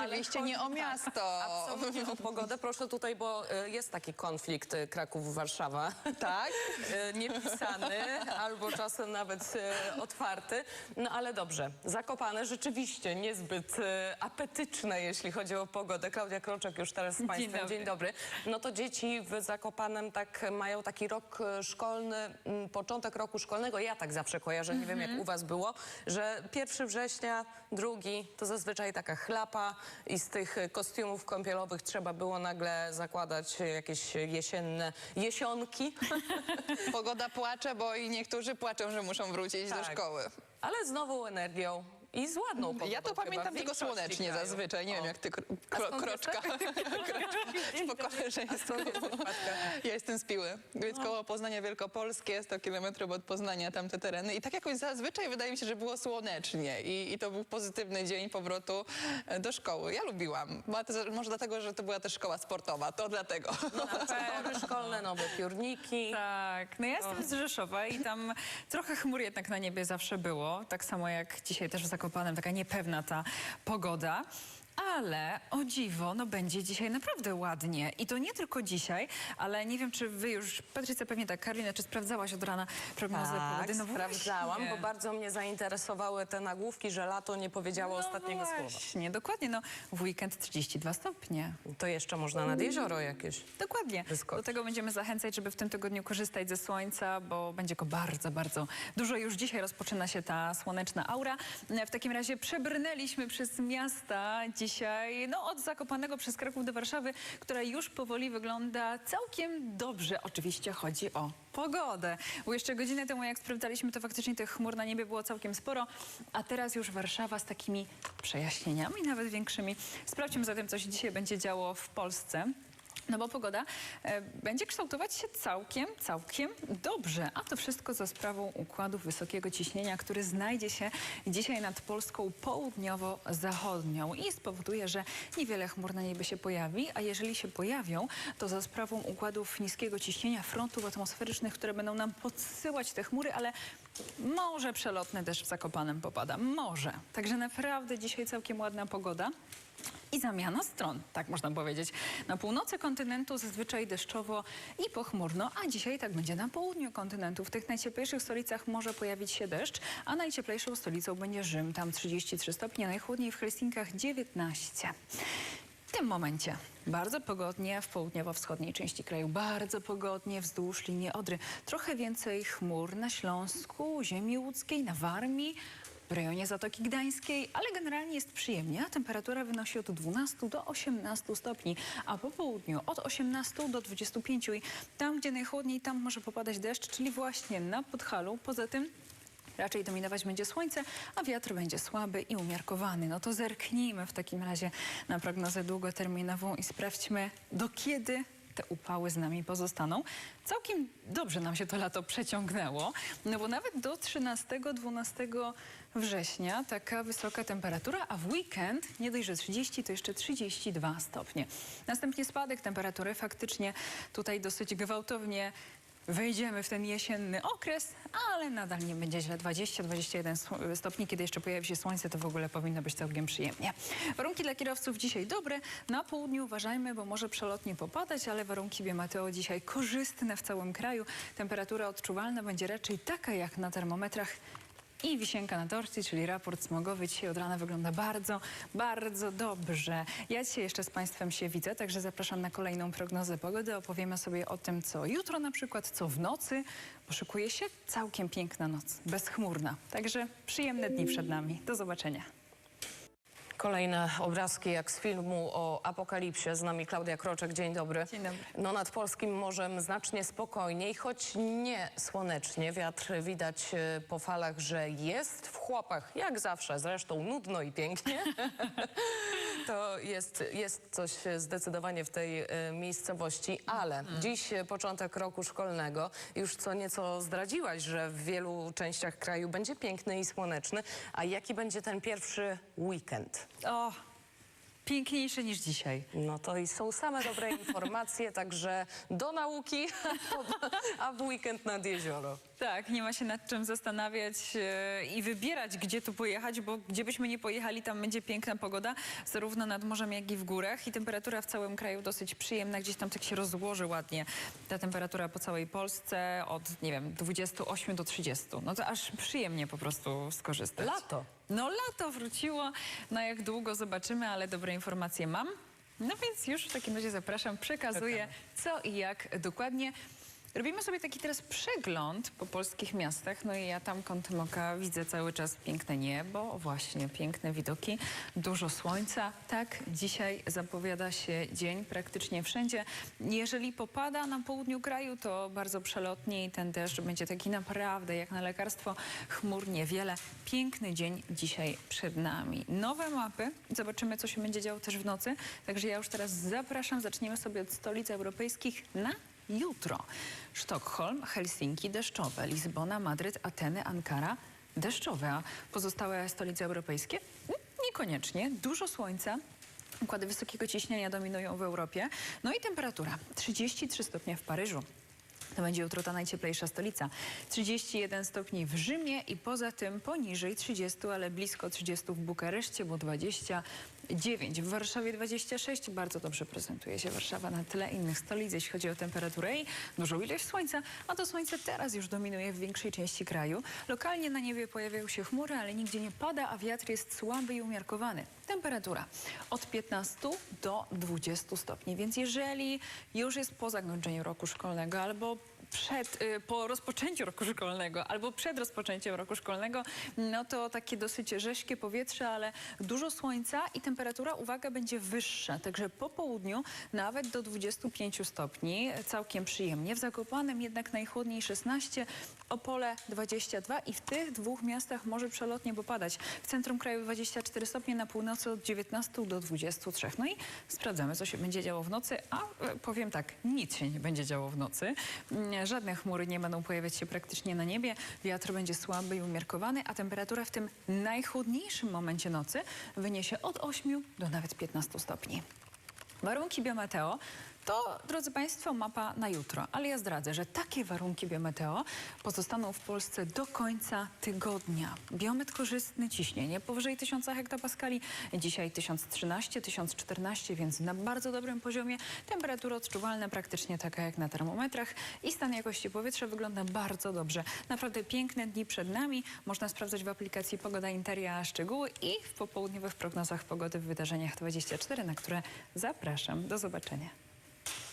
oczywiście nie o chodzi- miasto. Tak, absolutnie o pogodę. Proszę tutaj, bo y, jest taki konflikt y, Kraków-Warszawa. Tak? Y, Niepisany, albo czasem nawet y, otwarty. No ale dobrze, Zakopane rzeczywiście niezbyt y, apetyczne, jeśli chodzi o pogodę. Klaudia Kroczek już teraz z Państwem. Dzień dobry. No to dzieci w Zakopanem tak mają taki rok y, szkolny, mm, początek roku szkolnego. Ja tak zawsze kojarzę, nie wiem jak u was było, że 1 września, drugi to zazwyczaj taka chlapa i z tych kostiumów kąpielowych trzeba było nagle zakładać jakieś jesienne jesionki. Pogoda płacze, bo i niektórzy płaczą, że muszą wrócić do Tak. szkoły. Ale z nową energią i z ładną pogodą. Ja to chyba w pamiętam tylko większości słonecznie kraju. zazwyczaj. Nie O. wiem, jak ty kro, A kro, skąd kroczka. po koleżeństwu. Patka? Ja jestem z Piły, więc koło Poznania Wielkopolskie, 100 kilometrów od Poznania, tamte tereny. I tak jakoś zazwyczaj wydaje mi się, że było słonecznie i, i to był pozytywny dzień powrotu e, do szkoły. Ja lubiłam. Była to, może dlatego, że to była też szkoła sportowa, to dlatego. No, Pory szkolne, nowe piórniki. Tak, no ja jestem z Rzeszowa i tam trochę chmur jednak na niebie zawsze było. Tak samo jak dzisiaj też w Zakopanem, taka niepewna ta pogoda. Ale o dziwo, no będzie dzisiaj naprawdę ładnie. I to nie tylko dzisiaj, ale nie wiem, czy wy już, Patrycja pewnie tak, Karolina, czy sprawdzałaś od rana prognozę Tak, pogody? No sprawdzałam, właśnie. bo bardzo mnie zainteresowały te nagłówki, że lato nie powiedziało ostatniego no słowa. właśnie, dokładnie, no w weekend 32 stopnie. To jeszcze można nad jezioro jakieś. Dokładnie. Wyskoczyć. Do tego będziemy zachęcać, żeby w tym tygodniu korzystać ze słońca, bo będzie go bardzo, bardzo dużo. Już dzisiaj rozpoczyna się ta słoneczna aura. W takim razie przebrnęliśmy przez miasta dzisiaj, no od Zakopanego przez Kraków do Warszawy, która już powoli wygląda całkiem dobrze. Oczywiście chodzi o pogodę. Bo jeszcze godzinę temu, jak sprawdzaliśmy, to faktycznie tych chmur na niebie było całkiem sporo, a teraz już Warszawa z takimi przejaśnieniami, nawet większymi. Sprawdźmy zatem, co się dzisiaj będzie działo w Polsce. No bo pogoda e, będzie kształtować się całkiem, całkiem dobrze, a to wszystko za sprawą układu wysokiego ciśnienia, który znajdzie się dzisiaj nad Polską południowo-zachodnią i spowoduje, że niewiele chmur na niebie się pojawi, a jeżeli się pojawią, to za sprawą układów niskiego ciśnienia, frontów atmosferycznych, które będą nam podsyłać te chmury, ale może przelotny deszcz w Zakopanem popada, może. Także naprawdę dzisiaj całkiem ładna pogoda. I zamiana stron, tak można powiedzieć. Na północy kontynentu zazwyczaj deszczowo i pochmurno, a dzisiaj tak będzie na południu kontynentu. W tych najcieplejszych stolicach może pojawić się deszcz, a najcieplejszą stolicą będzie Rzym, tam 33 stopnie, najchłodniej w Helsinkach 19. W tym momencie bardzo pogodnie w południowo-wschodniej części kraju, bardzo pogodnie wzdłuż linii Odry. Trochę więcej chmur na Śląsku, ziemi łódzkiej, na Warmii, w rejonie Zatoki Gdańskiej, ale generalnie jest przyjemnie. Temperatura wynosi od 12 do 18 stopni, a po południu od 18 do 25. I tam, gdzie najchłodniej, tam może popadać deszcz, czyli właśnie na Podhalu. Poza tym Raczej dominować będzie słońce, a wiatr będzie słaby i umiarkowany. No to zerknijmy w takim razie na prognozę długoterminową i sprawdźmy, do kiedy te upały z nami pozostaną. Całkiem dobrze nam się to lato przeciągnęło, no bo nawet do 13-12 września taka wysoka temperatura, a w weekend nie dość, że 30, to jeszcze 32 stopnie. Następnie spadek temperatury faktycznie tutaj dosyć gwałtownie Wejdziemy w ten jesienny okres, ale nadal nie będzie źle. 20-21 sł- stopni, kiedy jeszcze pojawi się słońce, to w ogóle powinno być całkiem przyjemnie. Warunki dla kierowców dzisiaj dobre. Na południu uważajmy, bo może przelotnie popadać, ale warunki biometeo dzisiaj korzystne w całym kraju. Temperatura odczuwalna będzie raczej taka jak na termometrach. I wisienka na torcie, czyli raport smogowy dzisiaj od rana wygląda bardzo, bardzo dobrze. Ja dzisiaj jeszcze z Państwem się widzę, także zapraszam na kolejną prognozę pogody. Opowiemy sobie o tym, co jutro na przykład, co w nocy. Poszykuje się całkiem piękna noc, bezchmurna. Także przyjemne dni przed nami. Do zobaczenia. Kolejne obrazki jak z filmu o apokalipsie. Z nami Klaudia Kroczek. Dzień dobry. Dzień dobry. No nad polskim morzem znacznie spokojniej, choć nie słonecznie. Wiatr widać e, po falach, że jest w chłopach, jak zawsze. Zresztą nudno i pięknie. to jest, jest coś zdecydowanie w tej e, miejscowości. Ale dziś e, początek roku szkolnego. Już co nieco zdradziłaś, że w wielu częściach kraju będzie piękny i słoneczny. A jaki będzie ten pierwszy weekend? O, piękniejszy niż dzisiaj. No to i są same dobre informacje, także do nauki, a w weekend nad jezioro. Tak, nie ma się nad czym zastanawiać e, i wybierać, gdzie tu pojechać, bo gdzie byśmy nie pojechali, tam będzie piękna pogoda, zarówno nad morzem, jak i w górach i temperatura w całym kraju dosyć przyjemna, gdzieś tam tak się rozłoży ładnie ta temperatura po całej Polsce od, nie wiem, 28 do 30. No to aż przyjemnie po prostu skorzystać. Lato. No lato wróciło, na jak długo zobaczymy, ale dobre informacje mam. No więc już w takim razie zapraszam, przekazuję co i jak dokładnie. Robimy sobie taki teraz przegląd po polskich miastach. No i ja tam kątem oka widzę cały czas piękne niebo, właśnie piękne widoki, dużo słońca. Tak, dzisiaj zapowiada się dzień praktycznie wszędzie. Jeżeli popada na południu kraju, to bardzo przelotnie i ten deszcz będzie taki naprawdę jak na lekarstwo. Chmur niewiele. Piękny dzień dzisiaj przed nami. Nowe mapy. Zobaczymy, co się będzie działo też w nocy. Także ja już teraz zapraszam. Zaczniemy sobie od stolic europejskich na jutro. Sztokholm, Helsinki deszczowe, Lizbona, Madryt, Ateny, Ankara deszczowe, a pozostałe stolice europejskie Mm, niekoniecznie. Dużo słońca. Układy wysokiego ciśnienia dominują w Europie. No i temperatura 33 stopnie w Paryżu. To będzie jutro ta najcieplejsza stolica. 31 stopni w Rzymie i poza tym poniżej 30, ale blisko 30 w Bukareszcie, bo 29. W Warszawie 26. Bardzo dobrze prezentuje się Warszawa na tle innych stolic, jeśli chodzi o temperaturę i dużą ilość słońca. A to słońce teraz już dominuje w większej części kraju. Lokalnie na niebie pojawiają się chmury, ale nigdzie nie pada, a wiatr jest słaby i umiarkowany. Temperatura od 15 do 20 stopni, więc jeżeli już jest po zakończeniu roku szkolnego albo przed, y, po rozpoczęciu roku szkolnego albo przed rozpoczęciem roku szkolnego, no to takie dosyć rześkie powietrze, ale dużo słońca i temperatura, uwaga, będzie wyższa. Także po południu nawet do 25 stopni, całkiem przyjemnie. W Zakopanem jednak najchłodniej 16, Opole 22 i w tych dwóch miastach może przelotnie popadać. W centrum kraju 24 stopnie, na północy od 19 do 23. No i sprawdzamy, co się będzie działo w nocy, a powiem tak, nic się nie będzie działo w nocy. Żadne chmury nie będą pojawiać się praktycznie na niebie, wiatr będzie słaby i umiarkowany, a temperatura w tym najchłodniejszym momencie nocy wyniesie od 8 do nawet 15 stopni. Warunki biometeo to, drodzy Państwo, mapa na jutro, ale ja zdradzę, że takie warunki biometeo pozostaną w Polsce do końca tygodnia. Biometr korzystny, ciśnienie powyżej 1000 hektopaskali, dzisiaj 1013, 1014, więc na bardzo dobrym poziomie. Temperatura odczuwalna praktycznie taka jak na termometrach i stan jakości powietrza wygląda bardzo dobrze. Naprawdę piękne dni przed nami. Można sprawdzać w aplikacji Pogoda Interia szczegóły i w popołudniowych prognozach pogody w wydarzeniach 24, na które zapraszam. Do zobaczenia.